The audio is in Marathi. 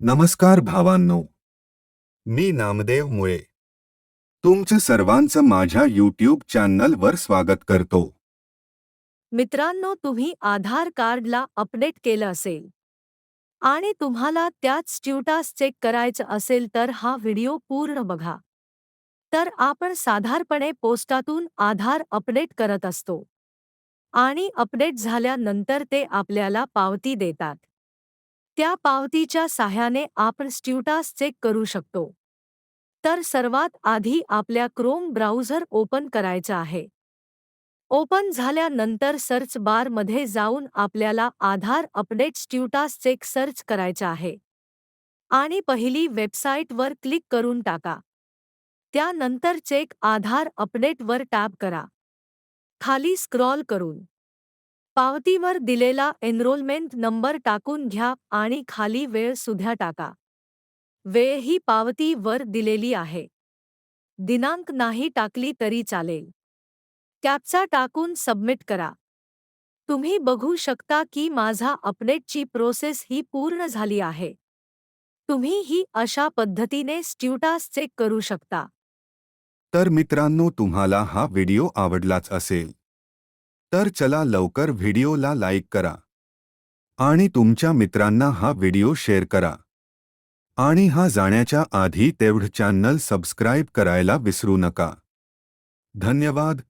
नमस्कार भावांनो. मी नामदेव मुळे. तुमचं सर्वांचं माझ्या यूट्यूब चॅनलवर स्वागत करतो. मित्रांनो तुम्ही आधार कार्डला अपडेट केलं असेल आणि तुम्हाला त्याच स्ट्युटास चेक करायचं असेल तर हा व्हिडिओ पूर्ण बघा. तर आपण साधारणपणे पोस्टातून आधार अपडेट करत असतो आणि अपडेट झाल्यानंतर ते आपल्याला पावती देतात. त्या पावतीच्या साह्याने आपण स्ट्युटास चेक करू शकतो. तर सर्वात आधी आपल्या क्रोम ब्राउझर ओपन करायचं आहे. ओपन झाल्यानंतर सर्च बारमध्ये जाऊन आपल्याला Aadhaar update status check search करायचा आहे. आणि पहिली वेबसाईटवर क्लिक करून टाका. त्यानंतर चेक आधार अपडेटवर टॅप करा. खाली स्क्रॉल करून. पावतीवर दिलेला एनरोलमेंट नंबर टाकून घ्या आणि खाली वेळ सुद्धा टाका. वेळ ही पावती वर दिलेली आहे. दिनांक नाही टाकली तरी चालेल. कॅप्चा टाकून सबमिट करा. तुम्ही बघू शकता की माझा अपडेटची प्रोसेस ही पूर्ण झाली आहे. तुम्ही ही अशा पद्धतीने स्ट्युटास चेक करू शकता. तर मित्रांनो तुम्हाला हा व्हिडिओ आवडलाच असेल. तर चला लवकर व्हिडिओला लाईक करा. आणि तुमच्या मित्रांना हा व्हिडिओ शेअर करा. आणि हा जाण्याच्या आधी तेवढं चॅनल सबस्क्राईब करायला विसरू नका. धन्यवाद.